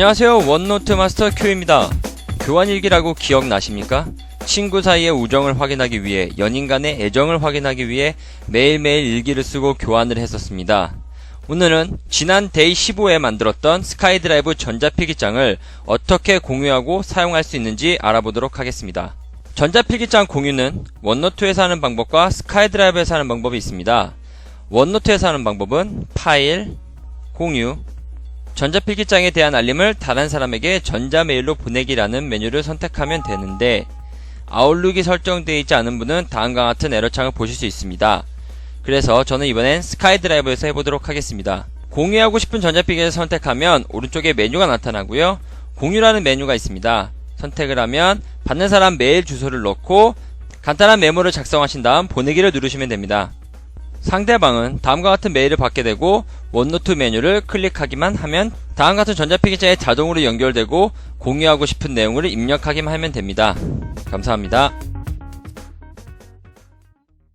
안녕하세요. 원노트 마스터 큐입니다. 교환일기라고 기억나십니까? 친구 사이의 우정을 확인하기 위해 연인 간의 애정을 확인하기 위해 매일매일 일기를 쓰고 교환을 했었습니다. 오늘은 지난 데이 15에 만들었던 스카이드라이브 전자필기장을 어떻게 공유하고 사용할 수 있는지 알아보도록 하겠습니다. 전자필기장 공유는 원노트에서 하는 방법과 스카이드라이브에서 하는 방법이 있습니다. 원노트에서 하는 방법은 파일, 공유, 전자필기장에 대한 알림을 다른 사람에게 전자메일로 보내기라는 메뉴를 선택하면 되는데 아웃룩이 설정되어 있지 않은 분은 다음과 같은 에러창을 보실 수 있습니다. 그래서 저는 이번엔 스카이드라이브에서 해보도록 하겠습니다. 공유하고 싶은 전자필기를 선택하면 오른쪽에 메뉴가 나타나고요. 공유라는 메뉴가 있습니다. 선택을 하면 받는 사람 메일 주소를 넣고 간단한 메모를 작성하신 다음 보내기를 누르시면 됩니다. 상대방은 다음과 같은 메일을 받게 되고 원노트 메뉴를 클릭하기만 하면 다음 같은 전자필기장에 자동으로 연결되고 공유하고 싶은 내용을 입력하기만 하면 됩니다. 감사합니다.